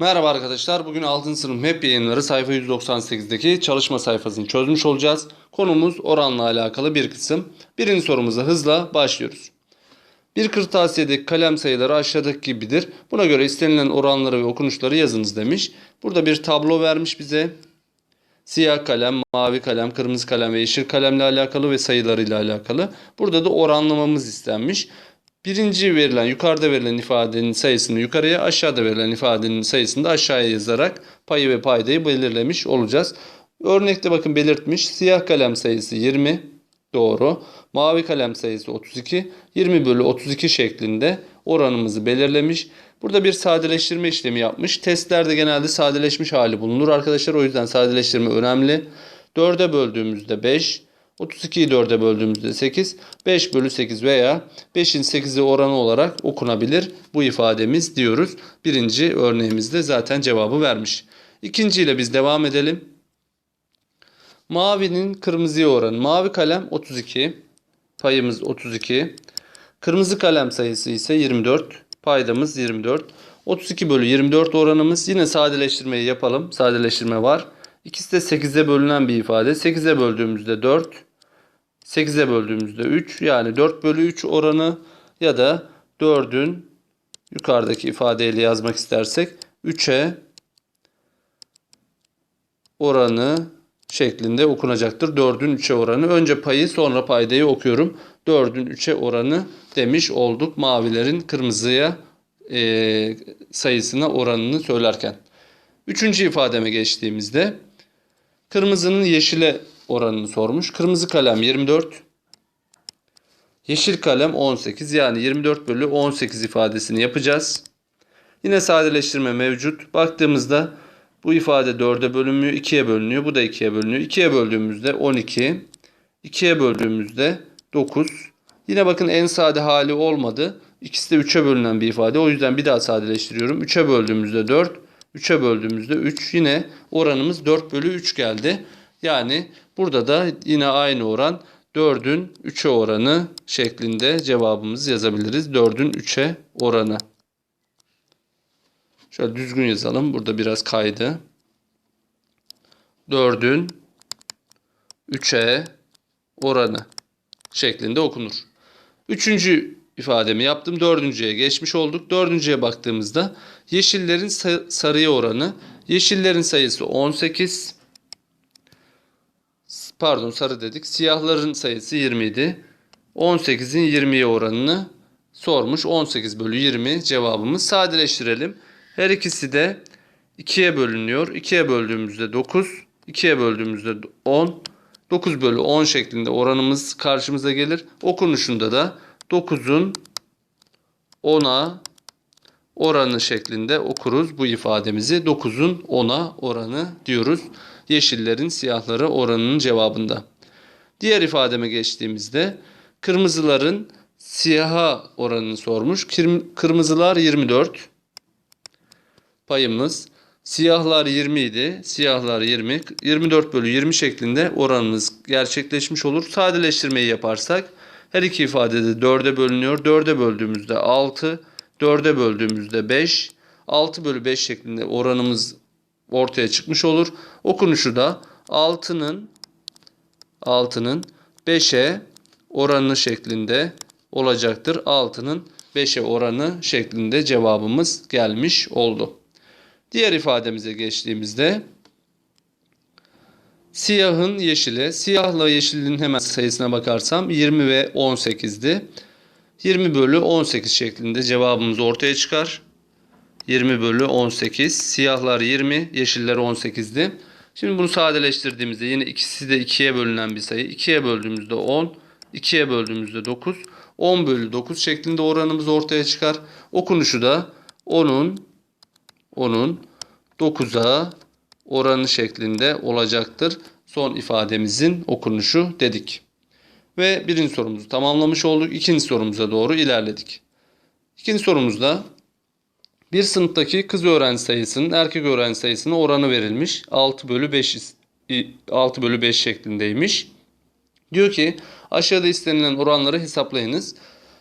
Merhaba arkadaşlar. Bugün 6. sınıf MEP yayınları sayfa 198'deki çalışma sayfasını çözmüş olacağız. Konumuz oranla alakalı bir kısım. Birinci sorumuza hızla başlıyoruz. Bir kırtasiyedeki kalem sayıları aşağıdaki gibidir. Buna göre istenilen oranları ve okunuşları yazınız demiş. Burada bir tablo vermiş bize. Siyah kalem, mavi kalem, kırmızı kalem ve yeşil kalemle alakalı ve sayılarıyla alakalı. Burada da oranlamamız istenmiş. Birinci verilen, yukarıda verilen ifadenin sayısını yukarıya, aşağıda verilen ifadenin sayısını da aşağıya yazarak payı ve paydayı belirlemiş olacağız. Örnekte bakın belirtmiş. Siyah kalem sayısı 20. Doğru. Mavi kalem sayısı 32. 20 bölü 32 şeklinde oranımızı belirlemiş. Burada bir sadeleştirme işlemi yapmış. Testlerde genelde sadeleşmiş hali bulunur arkadaşlar. O yüzden sadeleştirme önemli. 4'e böldüğümüzde 5. 32'yi 4'e böldüğümüzde 8. 5 bölü 8 veya 5'in 8'i oranı olarak okunabilir bu ifademiz diyoruz. Birinci örneğimizde zaten cevabı vermiş. İkinciyle biz devam edelim. Mavinin kırmızıya oranı. Mavi kalem 32. Payımız 32. Kırmızı kalem sayısı ise 24. Paydamız 24. 32 bölü 24 oranımız. Yine sadeleştirmeyi yapalım. Sadeleştirme var. İkisi de 8'e bölünen bir ifade. 8'e böldüğümüzde 4. 8'e böldüğümüzde 3. Yani 4 bölü 3 oranı ya da 4'ün yukarıdaki ifadeyle yazmak istersek 3'e oranı şeklinde okunacaktır. 4'ün 3'e oranı. Önce payı sonra paydayı okuyorum. 4'ün 3'e oranı demiş olduk. Mavilerin kırmızıya e, sayısına oranını söylerken. Üçüncü ifademe geçtiğimizde kırmızının yeşile oranını sormuş. Kırmızı kalem 24. Yeşil kalem 18 yani 24 bölü 18 ifadesini yapacağız. Yine sadeleştirme mevcut. Baktığımızda bu ifade 4'e bölünmüyor, 2'ye bölünüyor. Bu da 2'ye bölünüyor. 2'ye böldüğümüzde 12. 2'ye böldüğümüzde 9. Yine bakın en sade hali olmadı. İkisi de 3'e bölünen bir ifade. O yüzden bir daha sadeleştiriyorum. 3'e böldüğümüzde 4. 3'e böldüğümüzde 3. Yine oranımız 4 bölü 3 geldi. Yani burada da yine aynı oran 4'ün 3'e oranı şeklinde cevabımızı yazabiliriz. 4'ün 3'e oranı. Şöyle düzgün yazalım. Burada biraz kaydı. 4'ün 3'e oranı şeklinde okunur. Üçüncü ifademi yaptım. Dördüncüye geçmiş olduk. Dördüncüye baktığımızda yeşillerin sarıya oranı. Yeşillerin sayısı 18. Pardon sarı dedik. Siyahların sayısı 20 idi. 18'in 20'ye oranını sormuş. 18 bölü 20 cevabımız. Sadeleştirelim. Her ikisi de 2'ye bölünüyor. 2'ye böldüğümüzde 9. 2'ye böldüğümüzde 10. 9 bölü 10 şeklinde oranımız karşımıza gelir. Okunuşunda da 9'un 10'a oranı şeklinde okuruz bu ifademizi. 9'un 10'a oranı diyoruz. Yeşillerin siyahları oranının cevabında. Diğer ifademe geçtiğimizde kırmızıların siyaha oranını sormuş. Kırmızılar 24. Payımız siyahlar 20 idi. Siyahlar 20. 24 bölü 20 şeklinde oranımız gerçekleşmiş olur. Sadeleştirmeyi yaparsak her iki ifade de 4'e bölünüyor. 4'e böldüğümüzde 6. 4'e böldüğümüzde 5. 6 bölü 5 şeklinde oranımız ortaya çıkmış olur. Okunuşu da 6'nın 6'nın 5'e oranı şeklinde olacaktır. 6'nın 5'e oranı şeklinde cevabımız gelmiş oldu. Diğer ifademize geçtiğimizde siyahın yeşile, siyahla yeşilin hemen sayısına bakarsam 20 ve 18'di. 20 bölü 18 şeklinde cevabımız ortaya çıkar. 20 bölü 18. Siyahlar 20, yeşiller 18'di. Şimdi bunu sadeleştirdiğimizde yine ikisi de 2'ye bölünen bir sayı. 2'ye böldüğümüzde 10, 2'ye böldüğümüzde 9. 10 bölü 9 şeklinde oranımız ortaya çıkar. Okunuşu da 10'un 10'un 9'a oranı şeklinde olacaktır. Son ifademizin okunuşu dedik. Ve birinci sorumuzu tamamlamış olduk. İkinci sorumuza doğru ilerledik. İkinci sorumuzda bir sınıftaki kız öğrenci sayısının erkek öğrenci sayısına oranı verilmiş. 6 bölü 5 6 bölü 5 şeklindeymiş. Diyor ki aşağıda istenilen oranları hesaplayınız.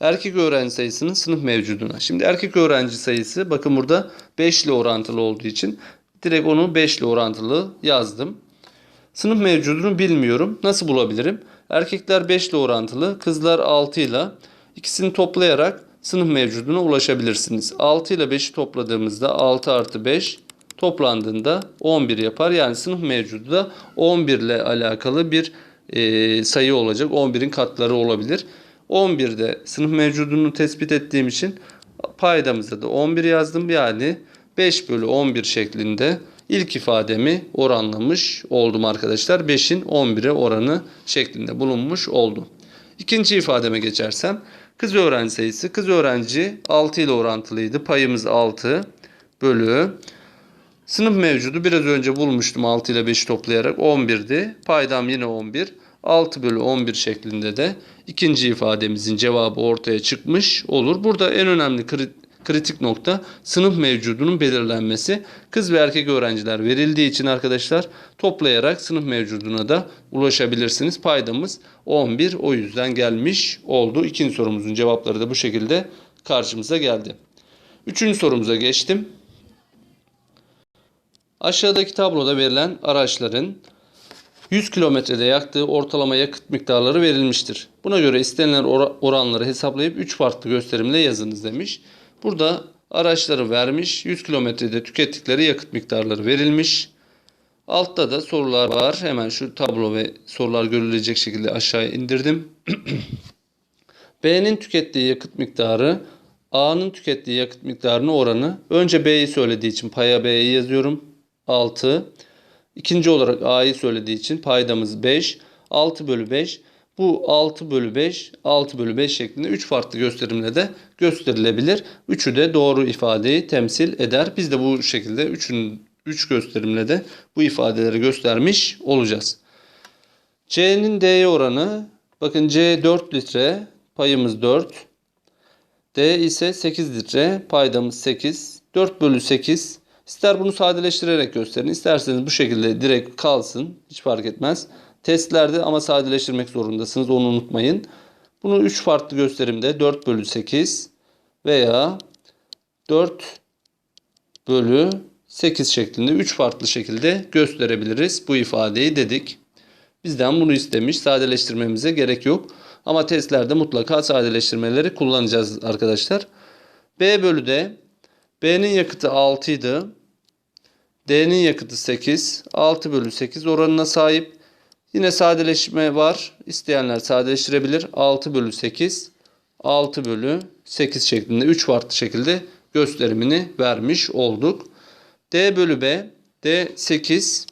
erkek öğrenci sayısının sınıf mevcuduna. Şimdi erkek öğrenci sayısı bakın burada 5 ile orantılı olduğu için direkt onu 5 ile orantılı yazdım. Sınıf mevcudunu bilmiyorum. Nasıl bulabilirim? Erkekler 5 ile orantılı, kızlar 6 ile. İkisini toplayarak sınıf mevcuduna ulaşabilirsiniz. 6 ile 5'i topladığımızda 6 artı 5 toplandığında 11 yapar. Yani sınıf mevcudu da 11 ile alakalı bir e, sayı olacak. 11'in katları olabilir. 11'de sınıf mevcudunu tespit ettiğim için paydamıza da 11 yazdım. Yani 5 bölü 11 şeklinde ilk ifademi oranlamış oldum arkadaşlar. 5'in 11'e oranı şeklinde bulunmuş oldu. İkinci ifademe geçersem kız öğrenci sayısı. Kız öğrenci 6 ile orantılıydı. Payımız 6 bölü Sınıf mevcudu biraz önce bulmuştum 6 ile 5'i toplayarak 11'di. Paydam yine 11. 6 bölü 11 şeklinde de ikinci ifademizin cevabı ortaya çıkmış olur. Burada en önemli kritik nokta sınıf mevcudunun belirlenmesi. Kız ve erkek öğrenciler verildiği için arkadaşlar toplayarak sınıf mevcuduna da ulaşabilirsiniz. Paydamız 11 o yüzden gelmiş oldu. İkinci sorumuzun cevapları da bu şekilde karşımıza geldi. Üçüncü sorumuza geçtim. Aşağıdaki tabloda verilen araçların 100 kilometrede yaktığı ortalama yakıt miktarları verilmiştir. Buna göre istenilen ora- oranları hesaplayıp 3 farklı gösterimle yazınız demiş. Burada araçları vermiş, 100 kilometrede tükettikleri yakıt miktarları verilmiş. Altta da sorular var. Hemen şu tablo ve sorular görülecek şekilde aşağıya indirdim. B'nin tükettiği yakıt miktarı A'nın tükettiği yakıt miktarının oranı. Önce B'yi söylediği için paya B'yi yazıyorum. 6. İkinci olarak A'yı söylediği için paydamız 5. 6 bölü 5. Bu 6 bölü 5, 6 bölü 5 şeklinde 3 farklı gösterimle de gösterilebilir. Üçü de doğru ifadeyi temsil eder. Biz de bu şekilde 3'ün 3 gösterimle de bu ifadeleri göstermiş olacağız. C'nin D'ye oranı bakın C 4 litre payımız 4. D ise 8 litre paydamız 8. 4 bölü 8. İster bunu sadeleştirerek gösterin. isterseniz bu şekilde direkt kalsın. Hiç fark etmez. Testlerde ama sadeleştirmek zorundasınız. Onu unutmayın. Bunu 3 farklı gösterimde 4 bölü 8 veya 4 bölü 8 şeklinde 3 farklı şekilde gösterebiliriz bu ifadeyi dedik. Bizden bunu istemiş. Sadeleştirmemize gerek yok. Ama testlerde mutlaka sadeleştirmeleri kullanacağız arkadaşlar. B bölü D. B'nin yakıtı 6 idi. D'nin yakıtı 8. 6 bölü 8 oranına sahip. Yine sadeleşme var. İsteyenler sadeleştirebilir. 6 bölü 8. 6 bölü 8 şeklinde 3 farklı şekilde gösterimini vermiş olduk. D bölü B. D 8.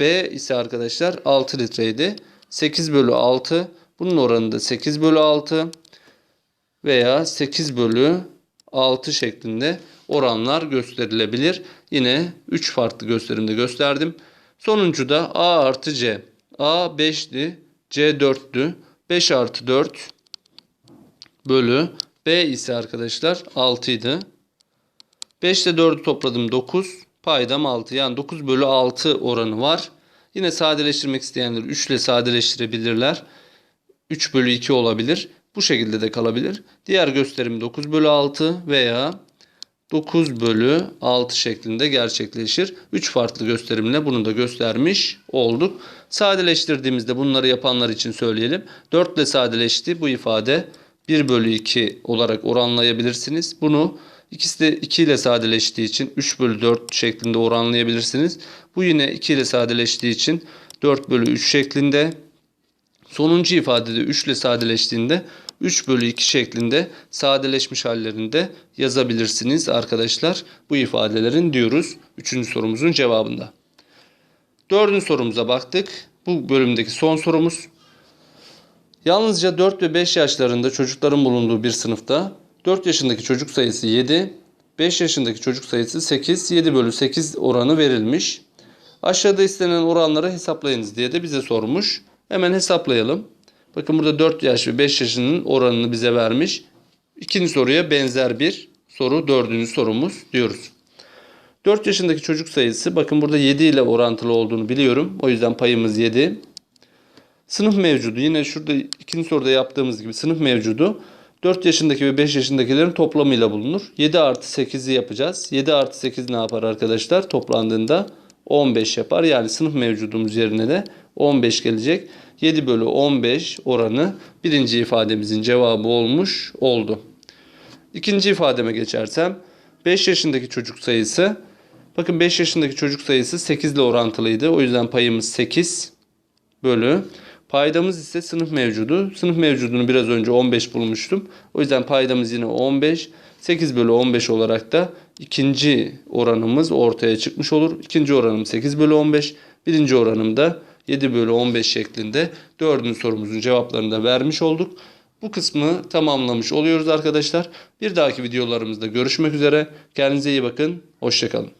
B ise arkadaşlar 6 litreydi. 8 bölü 6. Bunun oranı da 8 bölü 6 veya 8 bölü 6 şeklinde oranlar gösterilebilir. Yine 3 farklı gösterimde gösterdim. Sonuncu da A artı C. A 5'ti. C 4'tü. 5 artı 4 bölü B ise arkadaşlar 6 idi. 5 ile 4'ü topladım 9. Paydam 6. Yani 9 bölü 6 oranı var. Yine sadeleştirmek isteyenler 3 ile sadeleştirebilirler. 3 bölü 2 olabilir. Bu şekilde de kalabilir. Diğer gösterim 9 bölü 6 veya 9 bölü 6 şeklinde gerçekleşir. 3 farklı gösterimle bunu da göstermiş olduk. Sadeleştirdiğimizde bunları yapanlar için söyleyelim. 4 ile sadeleşti bu ifade 1 bölü 2 olarak oranlayabilirsiniz. Bunu ikisi de 2 ile sadeleştiği için 3 bölü 4 şeklinde oranlayabilirsiniz. Bu yine 2 ile sadeleştiği için 4 bölü 3 şeklinde. Sonuncu ifadede 3 ile sadeleştiğinde 3 bölü 2 şeklinde sadeleşmiş hallerinde yazabilirsiniz arkadaşlar. Bu ifadelerin diyoruz 3. sorumuzun cevabında. 4. sorumuza baktık. Bu bölümdeki son sorumuz. Yalnızca 4 ve 5 yaşlarında çocukların bulunduğu bir sınıfta 4 yaşındaki çocuk sayısı 7, 5 yaşındaki çocuk sayısı 8, 7 bölü 8 oranı verilmiş. Aşağıda istenen oranları hesaplayınız diye de bize sormuş. Hemen hesaplayalım. Bakın burada 4 yaş ve 5 yaşının oranını bize vermiş. İkinci soruya benzer bir soru dördüncü sorumuz diyoruz. 4 yaşındaki çocuk sayısı bakın burada 7 ile orantılı olduğunu biliyorum. O yüzden payımız 7. Sınıf mevcudu yine şurada ikinci soruda yaptığımız gibi sınıf mevcudu 4 yaşındaki ve 5 yaşındakilerin toplamıyla bulunur. 7 artı 8'i yapacağız. 7 artı 8 ne yapar arkadaşlar? Toplandığında 15 yapar. Yani sınıf mevcudumuz yerine de 15 gelecek. 7 bölü 15 oranı birinci ifademizin cevabı olmuş oldu. İkinci ifademe geçersem 5 yaşındaki çocuk sayısı bakın 5 yaşındaki çocuk sayısı 8 ile orantılıydı. O yüzden payımız 8 bölü paydamız ise sınıf mevcudu. Sınıf mevcudunu biraz önce 15 bulmuştum. O yüzden paydamız yine 15. 8 bölü 15 olarak da ikinci oranımız ortaya çıkmış olur. İkinci oranım 8 bölü 15. Birinci oranım da 7 bölü 15 şeklinde dördüncü sorumuzun cevaplarını da vermiş olduk. Bu kısmı tamamlamış oluyoruz arkadaşlar. Bir dahaki videolarımızda görüşmek üzere. Kendinize iyi bakın. Hoşçakalın.